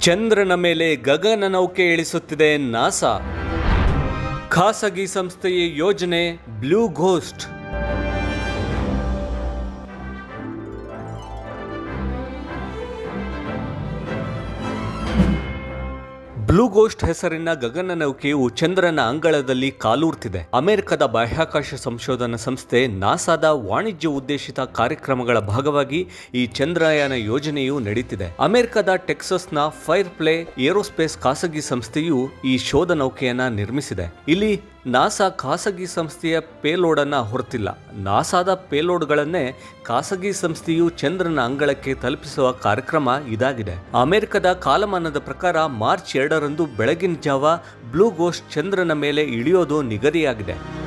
ಚಂದ್ರನ ಮೇಲೆ ಗಗನ ನೌಕೆ ಇಳಿಸುತ್ತಿದೆ ನಾಸಾ. ಖಾಸಗಿ ಸಂಸ್ಥೆಯ ಯೋಜನೆ ಬ್ಲೂ ಘೋಸ್ಟ್. ಬ್ಲೂ ಗೋಸ್ಟ್ ಹೆಸರಿನ ಗಗನ ನೌಕೆಯು ಚಂದ್ರನ ಅಂಗಳದಲ್ಲಿ ಕಾಲೂರ್ತಿದೆ. ಅಮೆರಿಕದ ಬಾಹ್ಯಾಕಾಶ ಸಂಶೋಧನಾ ಸಂಸ್ಥೆ ನಾಸಾದ ವಾಣಿಜ್ಯ ಉದ್ದೇಶಿತ ಕಾರ್ಯಕ್ರಮಗಳ ಭಾಗವಾಗಿ ಈ ಚಂದ್ರಯಾನ ಯೋಜನೆಯು ನಡೀತಿದೆ. ಅಮೆರಿಕದ ಟೆಕ್ಸಸ್ನ ಫೈರ್ ಪ್ಲೇ ಏರೋಸ್ಪೇಸ್ ಖಾಸಗಿ ಸಂಸ್ಥೆಯು ಈ ಶೋಧ ನೌಕೆಯನ್ನ ನಿರ್ಮಿಸಿದೆ. ಇಲ್ಲಿ ನಾಸಾ ಖಾಸಗಿ ಸಂಸ್ಥೆಯ ಪೇಲೋಡನ್ನು ಹೊರತಿಲ್ಲ. ನಾಸಾದ ಪೇಲೋಡ್ಗಳನ್ನೇ ಖಾಸಗಿ ಸಂಸ್ಥೆಯು ಚಂದ್ರನ ಅಂಗಳಕ್ಕೆ ತಲುಪಿಸುವ ಕಾರ್ಯಕ್ರಮ ಇದಾಗಿದೆ. ಅಮೆರಿಕದ ಕಾಲಮಾನದ ಪ್ರಕಾರ ಮಾರ್ಚ್ ಎರಡರಂದು ಬೆಳಗಿನ ಜಾವ ಬ್ಲೂ ಗೋಸ್ಟ್ ಚಂದ್ರನ ಮೇಲೆ ಇಳಿಯೋದು ನಿಗದಿಯಾಗಿದೆ.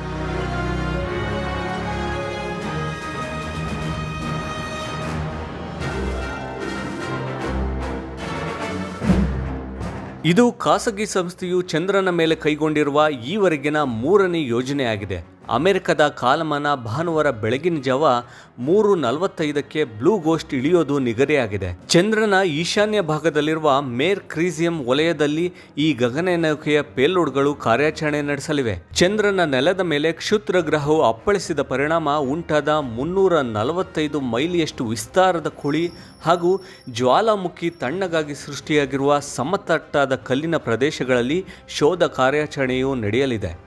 ಇದು ಖಾಸಗಿ ಸಂಸ್ಥೆಯು ಚಂದ್ರನ ಮೇಲೆ ಕೈಗೊಂಡಿರುವ ಈವರೆಗಿನ ಮೂರನೇ ಯೋಜನೆಯಾಗಿದೆ. ಅಮೆರಿಕದ ಕಾಲಮಾನ ಭಾನುವಾರ ಬೆಳಗಿನ ಜಾವ ಮೂರು ನಲವತ್ತೈದಕ್ಕೆ ಬ್ಲೂ ಗೋಸ್ಟ್ ಇಳಿಯೋದು ನಿಗದಿಯಾಗಿದೆ. ಚಂದ್ರನ ಈಶಾನ್ಯ ಭಾಗದಲ್ಲಿರುವ ಮೇರ್ ಕ್ರೀಸಿಯಂ ವಲಯದಲ್ಲಿ ಈ ಗಗನನೌಕೆಯ ಪೇಲೋಡ್ಗಳು ಕಾರ್ಯಾಚರಣೆ ನಡೆಸಲಿವೆ. ಚಂದ್ರನ ನೆಲದ ಮೇಲೆ ಕ್ಷುದ್ರ ಗ್ರಹವು ಅಪ್ಪಳಿಸಿದ ಪರಿಣಾಮ ಉಂಟಾದ ಮುನ್ನೂರ ನಲವತ್ತೈದು ಮೈಲಿಯಷ್ಟು ವಿಸ್ತಾರದ ಕುಳಿ ಹಾಗೂ ಜ್ವಾಲಾಮುಖಿ ತಣ್ಣಗಾಗಿ ಸೃಷ್ಟಿಯಾಗಿರುವ ಸಮತಟ್ಟಾದ ಕಲ್ಲಿನ ಪ್ರದೇಶಗಳಲ್ಲಿ ಶೋಧ ಕಾರ್ಯಾಚರಣೆಯು ನಡೆಯಲಿದೆ.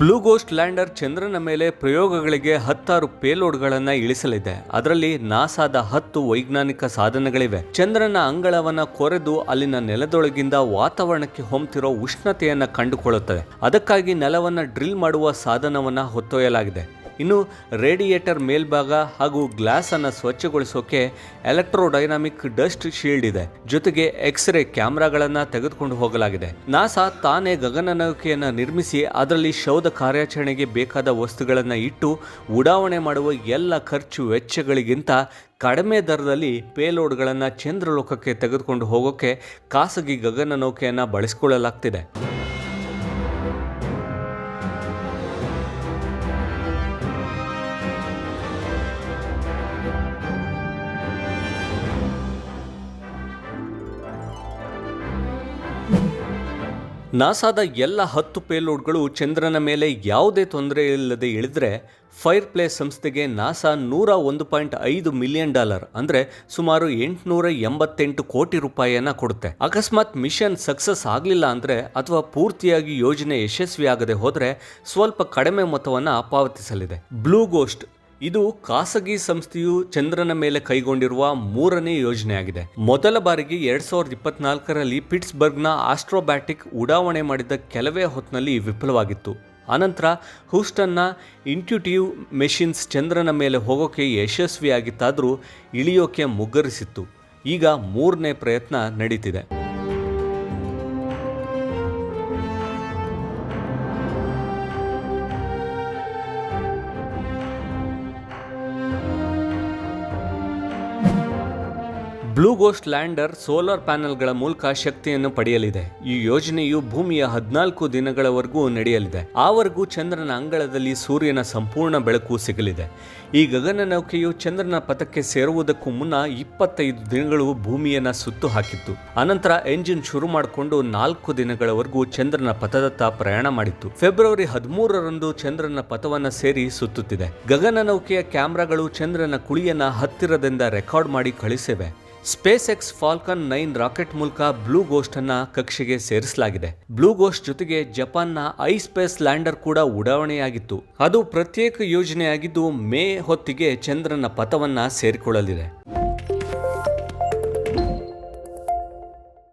ಬ್ಲೂ ಗೋಸ್ಟ್ ಲ್ಯಾಂಡರ್ ಚಂದ್ರನ ಮೇಲೆ ಪ್ರಯೋಗಗಳಿಗೆ ಹತ್ತಾರು ಪೇಲೋಡ್ಗಳನ್ನು ಇಳಿಸಲಿದೆ. ಅದರಲ್ಲಿ ನಾಸಾದ ಹತ್ತು ವೈಜ್ಞಾನಿಕ ಸಾಧನಗಳಿವೆ. ಚಂದ್ರನ ಅಂಗಳವನ್ನ ಕೊರೆದು ಅಲ್ಲಿನ ನೆಲದೊಳಗಿಂದ ವಾತಾವರಣಕ್ಕೆ ಹೊಮ್ತಿರೋ ಉಷ್ಣತೆಯನ್ನು ಕಂಡುಕೊಳ್ಳುತ್ತದೆ ಅದಕ್ಕಾಗಿ ನೆಲವನ್ನು ಡ್ರಿಲ್ ಮಾಡುವ ಸಾಧನವನ್ನು ಹೊತ್ತೊಯ್ಯಲಾಗಿದೆ. ಇನ್ನು ರೇಡಿಯೇಟರ್ ಮೇಲ್ಭಾಗ ಹಾಗೂ ಗ್ಲಾಸ್ ಅನ್ನು ಸ್ವಚ್ಛಗೊಳಿಸೋಕೆ ಎಲೆಕ್ಟ್ರೋಡೈನಾಮಿಕ್ ಡಸ್ಟ್ ಶೀಲ್ಡ್ ಇದೆ. ಜೊತೆಗೆ ಎಕ್ಸ್ರೇ ಕ್ಯಾಮ್ರಾಗಳನ್ನು ತೆಗೆದುಕೊಂಡು ಹೋಗಲಾಗಿದೆ. ನಾಸಾ ತಾನೇ ಗಗನನೌಕೆಯನ್ನು ನಿರ್ಮಿಸಿ ಅದರಲ್ಲಿ ಶೋಧ ಕಾರ್ಯಾಚರಣೆಗೆ ಬೇಕಾದ ವಸ್ತುಗಳನ್ನು ಇಟ್ಟು ಉಡಾವಣೆ ಮಾಡುವ ಎಲ್ಲ ಖರ್ಚು ವೆಚ್ಚಗಳಿಗಿಂತ ಕಡಿಮೆ ದರದಲ್ಲಿ ಪೇಲೋಡ್ಗಳನ್ನು ಚಂದ್ರಲೋಕಕ್ಕೆ ತೆಗೆದುಕೊಂಡು ಹೋಗೋಕೆ ಖಾಸಗಿ ಗಗನನೌಕೆಯನ್ನು ಬಳಸಿಕೊಳ್ಳಲಾಗ್ತಿದೆ. ನಾಸಾದ ಎಲ್ಲ ಹತ್ತು ಪೇಲೋಡ್ಗಳು ಚಂದ್ರನ ಮೇಲೆ ಯಾವುದೇ ತೊಂದರೆ ಇಲ್ಲದೆ ಇಳಿದ್ರೆ ಫೈರ್ ಪ್ಲೇ ಸಂಸ್ಥೆಗೆ ನಾಸಾ ನೂರ ಒಂದು ಪಾಯಿಂಟ್ ಐದು ಮಿಲಿಯನ್ ಡಾಲರ್, ಅಂದರೆ ಸುಮಾರು ಎಂಟುನೂರ ಎಂಬತ್ತೆಂಟು ಕೋಟಿ ರೂಪಾಯಿಯನ್ನ ಕೊಡುತ್ತೆ. ಅಕಸ್ಮಾತ್ ಮಿಷನ್ ಸಕ್ಸಸ್ ಆಗಲಿಲ್ಲ ಅಂದರೆ ಅಥವಾ ಪೂರ್ತಿಯಾಗಿ ಯೋಜನೆ ಯಶಸ್ವಿಯಾಗದೆ ಹೋದರೆ ಸ್ವಲ್ಪ ಕಡಿಮೆ ಮೊತ್ತವನ್ನು ಪಾವತಿಸಲಿದೆ. ಬ್ಲೂ ಗೋಸ್ಟ್ ಇದು ಖಾಸಗಿ ಸಂಸ್ಥೆಯು ಚಂದ್ರನ ಮೇಲೆ ಕೈಗೊಂಡಿರುವ ಮೂರನೇ ಯೋಜನೆಯಾಗಿದೆ. ಮೊದಲ ಬಾರಿಗೆ ಎರಡ್ ಸಾವಿರದ ಇಪ್ಪತ್ನಾಲ್ಕರಲ್ಲಿ ಪಿಟ್ಸ್ಬರ್ಗ್ನ ಆಸ್ಟ್ರೋಬ್ಯಾಟಿಕ್ ಉಡಾವಣೆ ಮಾಡಿದ ಕೆಲವೇ ಹೊತ್ತಿನಲ್ಲಿ ವಿಫಲವಾಗಿತ್ತು. ಅನಂತರ ಹೂಸ್ಟನ್ನ ಇಂಟ್ಯೂಟಿವ್ ಮೆಷಿನ್ಸ್ ಚಂದ್ರನ ಮೇಲೆ ಹೋಗೋಕೆ ಯಶಸ್ವಿಯಾಗಿತ್ತಾದರೂ ಇಳಿಯೋಕೆ ಮುಗ್ಗರಿಸಿತ್ತು. ಈಗ ಮೂರನೇ ಪ್ರಯತ್ನ ನಡೀತಿದೆ. ಬ್ಲೂ ಗೋಸ್ಟ್ ಲ್ಯಾಂಡರ್ ಸೋಲಾರ್ ಪ್ಯಾನೆಲ್ಗಳ ಮೂಲಕ ಶಕ್ತಿಯನ್ನು ಪಡೆಯಲಿದೆ. ಈ ಯೋಜನೆಯು ಭೂಮಿಯ ಹದಿನಾಲ್ಕು ದಿನಗಳವರೆಗೂ ನಡೆಯಲಿದೆ. ಆವರೆಗೂ ಚಂದ್ರನ ಅಂಗಳದಲ್ಲಿ ಸೂರ್ಯನ ಸಂಪೂರ್ಣ ಬೆಳಕು ಸಿಗಲಿದೆ. ಈ ಗಗನ ನೌಕೆಯು ಚಂದ್ರನ ಪಥಕ್ಕೆ ಸೇರುವುದಕ್ಕೂ ಮುನ್ನ ಇಪ್ಪತ್ತೈದು ದಿನಗಳು ಭೂಮಿಯನ್ನ ಸುತ್ತು ಹಾಕಿತ್ತು. ಅನಂತರ ಎಂಜಿನ್ ಶುರು ಮಾಡಿಕೊಂಡು ನಾಲ್ಕು ದಿನಗಳವರೆಗೂ ಚಂದ್ರನ ಪಥದತ್ತ ಪ್ರಯಾಣ ಮಾಡಿತ್ತು. ಫೆಬ್ರವರಿ ಹದಿಮೂರರಂದು ಚಂದ್ರನ ಪಥವನ್ನ ಸೇರಿ ಸುತ್ತುತ್ತಿದೆ. ಗಗನ ನೌಕೆಯ ಕ್ಯಾಮ್ರಾಗಳು ಚಂದ್ರನ ಕುಳಿಯನ್ನ ಹತ್ತಿರದಿಂದ ರೆಕಾರ್ಡ್ ಮಾಡಿ ಕಳಿಸಿವೆ. SpaceX Falcon nine rocket ಮೂಲಕ ಬ್ಲೂ ಗೋಸ್ಟ್ ಅನ್ನ ಕಕ್ಷೆಗೆ ಸೇರಿಸಲಾಗಿದೆ. ಬ್ಲೂ ಗೋಸ್ಟ್ ಜೊತೆಗೆ ಜಪಾನ್ನ ಐ ಸ್ಪೇಸ್ ಲ್ಯಾಂಡರ್ ಕೂಡ ಉಡಾವಣೆಯಾಗಿತ್ತು. ಅದು ಪ್ರತ್ಯೇಕ ಯೋಜನೆಯಾಗಿದ್ದು ಮೇ ಹೊತ್ತಿಗೆ ಚಂದ್ರನ ಪಥವನ್ನ ಸೇರಿಕೊಳ್ಳಲಿದೆ.